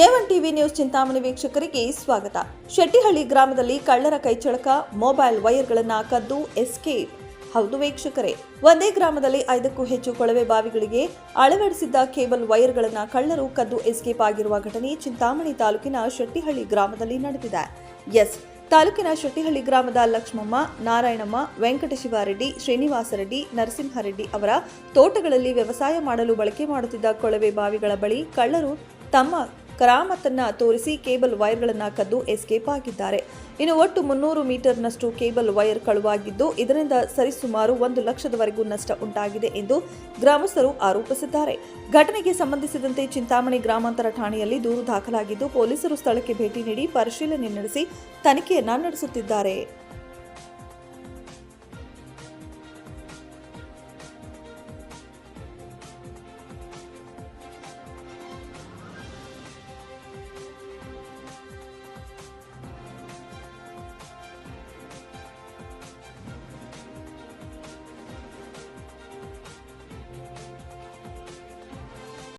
ಎವನ್ TV news Chintamani ವೀಕ್ಷಕರಿಗೆ ಸ್ವಾಗತ. ಶೆಟ್ಟಿಹಳ್ಳಿ ಗ್ರಾಮದಲ್ಲಿ ಕಳ್ಳರ ಕೈಚಳಕ, ಮೊಬೈಲ್ ವೈರ್ಗಳನ್ನು ಕದ್ದು ಎಸ್ಕೇಪ್. ಹೌದು ವೀಕ್ಷಕರೇ, ಒಂದೇ ಗ್ರಾಮದಲ್ಲಿ ಐದಕ್ಕೂ ಹೆಚ್ಚು ಕೊಳವೆ ಬಾವಿಗಳಿಗೆ ಅಳವಡಿಸಿದ್ದ ಕೇಬಲ್ ವೈರ್ಗಳನ್ನು ಕಳ್ಳರು ಕದ್ದು ಎಸ್ಕೇಪ್ ಆಗಿರುವ ಘಟನೆ ಚಿಂತಾಮಣಿ ತಾಲೂಕಿನ ಶೆಟ್ಟಿಹಳ್ಳಿ ಗ್ರಾಮದಲ್ಲಿ ನಡೆದಿದೆ. ಎಸ್, ತಾಲೂಕಿನ ಶೆಟ್ಟಿಹಳ್ಳಿ ಗ್ರಾಮದ ಲಕ್ಷ್ಮಮ್ಮ, ನಾರಾಯಣಮ್ಮ, ವೆಂಕಟಶಿವಾರೆಡ್ಡಿ, ಶ್ರೀನಿವಾಸರೆಡ್ಡಿ, ನರಸಿಂಹರೆಡ್ಡಿ ಅವರ ತೋಟಗಳಲ್ಲಿ ವ್ಯವಸಾಯ ಮಾಡಲು ಬಳಕೆ ಮಾಡುತ್ತಿದ್ದ ಕೊಳವೆ ಬಾವಿಗಳ ಬಳಿ ಕಳ್ಳರು ತಮ್ಮ ಕರಾಮತನ್ನ ತೋರಿಸಿ ಕೇಬಲ್ ವೈರ್ಗಳನ್ನು ಕದ್ದು ಎಸ್ಕೇಪ್ ಆಗಿದ್ದಾರೆ. ಇನ್ನು ಒಟ್ಟು ಮುನ್ನೂರು ಮೀಟರ್ನಷ್ಟು ಕೇಬಲ್ ವೈರ್ ಕಳುವಾಗಿದ್ದು, ಇದರಿಂದ ಸರಿಸುಮಾರು ಒಂದು ಲಕ್ಷದವರೆಗೂ ನಷ್ಟ ಉಂಟಾಗಿದೆ ಎಂದು ಗ್ರಾಮಸ್ಥರು ಆರೋಪಿಸಿದ್ದಾರೆ. ಘಟನೆಗೆ ಸಂಬಂಧಿಸಿದಂತೆ ಚಿಂತಾಮಣಿ ಗ್ರಾಮಾಂತರ ಠಾಣೆಯಲ್ಲಿ ದೂರು ದಾಖಲಾಗಿದ್ದು, ಪೊಲೀಸರು ಸ್ಥಳಕ್ಕೆ ಭೇಟಿ ನೀಡಿ ಪರಿಶೀಲನೆ ನಡೆಸಿ ತನಿಖೆಯನ್ನ ನಡೆಸುತ್ತಿದ್ದಾರೆ.